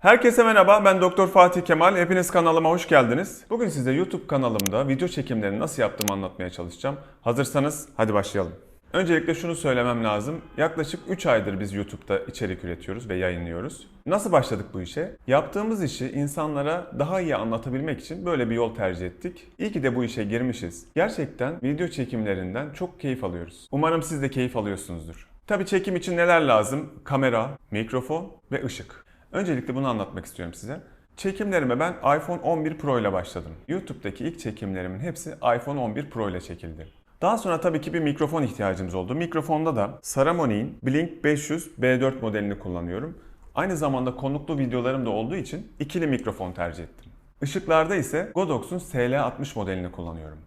Herkese merhaba, ben Doktor Fatih Kemal. Hepiniz kanalıma hoş geldiniz. Bugün size YouTube kanalımda video çekimlerini nasıl yaptığımı anlatmaya çalışacağım. Hazırsanız hadi başlayalım. Öncelikle şunu söylemem lazım. Yaklaşık 3 aydır biz YouTube'da içerik üretiyoruz ve yayınlıyoruz. Nasıl başladık bu işe? Yaptığımız işi insanlara daha iyi anlatabilmek için böyle bir yol tercih ettik. İyi ki de bu işe girmişiz. Gerçekten video çekimlerinden çok keyif alıyoruz. Umarım siz de keyif alıyorsunuzdur. Tabii çekim için neler lazım? Kamera, mikrofon ve ışık. Öncelikle bunu anlatmak istiyorum size. Çekimlerime ben iPhone 11 Pro ile başladım. YouTube'daki ilk çekimlerimin hepsi iPhone 11 Pro ile çekildi. Daha sonra tabii ki bir mikrofon ihtiyacımız oldu. Mikrofonda da Saramoni'nin Blink 500 B4 modelini kullanıyorum. Aynı zamanda konuklu videolarım da olduğu için ikili mikrofon tercih ettim. Işıklarda ise Godox'un SL60 modelini kullanıyorum.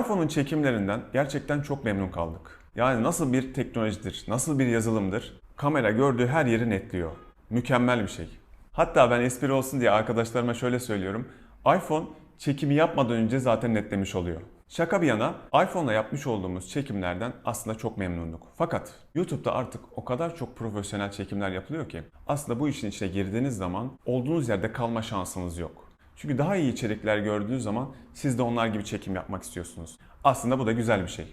iPhone'un çekimlerinden gerçekten çok memnun kaldık. Yani nasıl bir teknolojidir, nasıl bir yazılımdır, kamera gördüğü her yeri netliyor. Mükemmel bir şey. Hatta ben espri olsun diye arkadaşlarıma şöyle söylüyorum. iPhone çekimi yapmadan önce zaten netlemiş oluyor. Şaka bir yana iPhone'la yapmış olduğumuz çekimlerden aslında çok memnunduk. Fakat YouTube'da artık o kadar çok profesyonel çekimler yapılıyor ki aslında bu işin içine girdiğiniz zaman olduğunuz yerde kalma şansınız yok. Çünkü daha iyi içerikler gördüğünüz zaman siz de onlar gibi çekim yapmak istiyorsunuz. Aslında bu da güzel bir şey.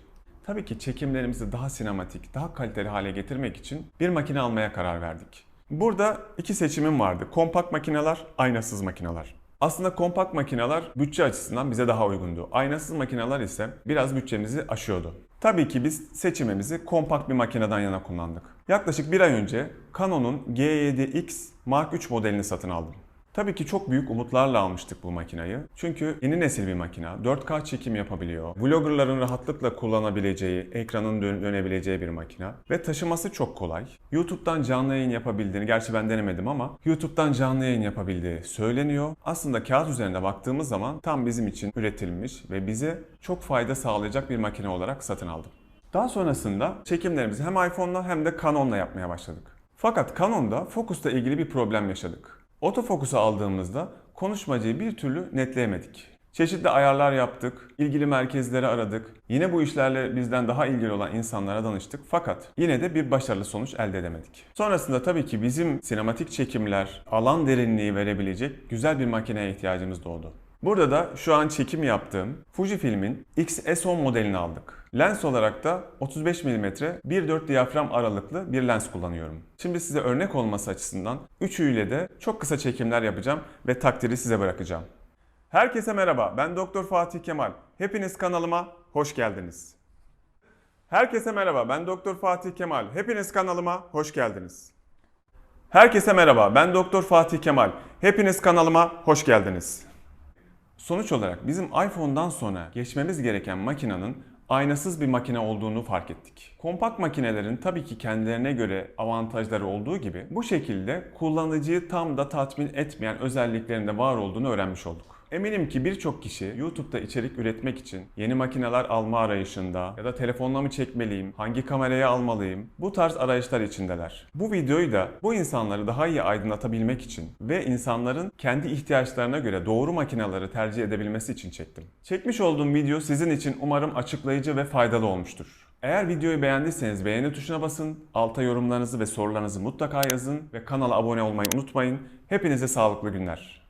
Tabii ki çekimlerimizi daha sinematik, daha kaliteli hale getirmek için bir makine almaya karar verdik. Burada iki seçimim vardı. Kompakt makineler, aynasız makineler. Aslında kompakt makineler bütçe açısından bize daha uygundu. Aynasız makineler ise biraz bütçemizi aşıyordu. Tabii ki biz seçimimizi kompakt bir makineden yana kullandık. Yaklaşık bir ay önce Canon'un G7X Mark III modelini satın aldım. Tabii ki çok büyük umutlarla almıştık bu makinayı. Çünkü yeni nesil bir makina. 4K çekim yapabiliyor. Vloggerların rahatlıkla kullanabileceği, ekranın dön- dönebileceği bir makina. Ve taşıması çok kolay. YouTube'dan canlı yayın yapabildiğini, gerçi ben denemedim ama YouTube'dan canlı yayın yapabildiği söyleniyor. Aslında kağıt üzerinde baktığımız zaman tam bizim için üretilmiş ve bize çok fayda sağlayacak bir makine olarak satın aldım. Daha sonrasında çekimlerimizi hem iPhone'la hem de Canon'la yapmaya başladık. Fakat Canon'da fokusla ilgili bir problem yaşadık. Otofokusu aldığımızda konuşmacıyı bir türlü netleyemedik. Çeşitli ayarlar yaptık, ilgili merkezleri aradık. Yine bu işlerle bizden daha ilgili olan insanlara danıştık fakat yine de bir başarılı sonuç elde edemedik. Sonrasında tabii ki bizim sinematik çekimler, alan derinliği verebilecek güzel bir makineye ihtiyacımız doğdu. Burada da şu an çekim yaptığım Fujifilm'in X-S10 modelini aldık. Lens olarak da 35 mm 1.4 diyafram aralıklı bir lens kullanıyorum. Şimdi size örnek olması açısından üçüyle de çok kısa çekimler yapacağım ve takdiri size bırakacağım. Herkese merhaba, ben Doktor Fatih Kemal. Hepiniz kanalıma hoş geldiniz. Herkese merhaba, ben Doktor Fatih Kemal. Hepiniz kanalıma hoş geldiniz. Herkese merhaba, ben Doktor Fatih Kemal. Hepiniz kanalıma hoş geldiniz. Sonuç olarak bizim iPhone'dan sonra geçmemiz gereken makinenin aynasız bir makine olduğunu fark ettik. Kompakt makinelerin tabii ki kendilerine göre avantajları olduğu gibi bu şekilde kullanıcıyı tam da tatmin etmeyen özelliklerinde var olduğunu öğrenmiş olduk. Eminim ki birçok kişi YouTube'da içerik üretmek için yeni makineler alma arayışında ya da telefonla mı çekmeliyim, hangi kamerayı almalıyım bu tarz arayışlar içindeler. Bu videoyu da bu insanları daha iyi aydınlatabilmek için ve insanların kendi ihtiyaçlarına göre doğru makineleri tercih edebilmesi için çektim. Çekmiş olduğum video sizin için umarım açıklayıcı ve faydalı olmuştur. Eğer videoyu beğendiyseniz beğeni tuşuna basın, alta yorumlarınızı ve sorularınızı mutlaka yazın ve kanala abone olmayı unutmayın. Hepinize sağlıklı günler.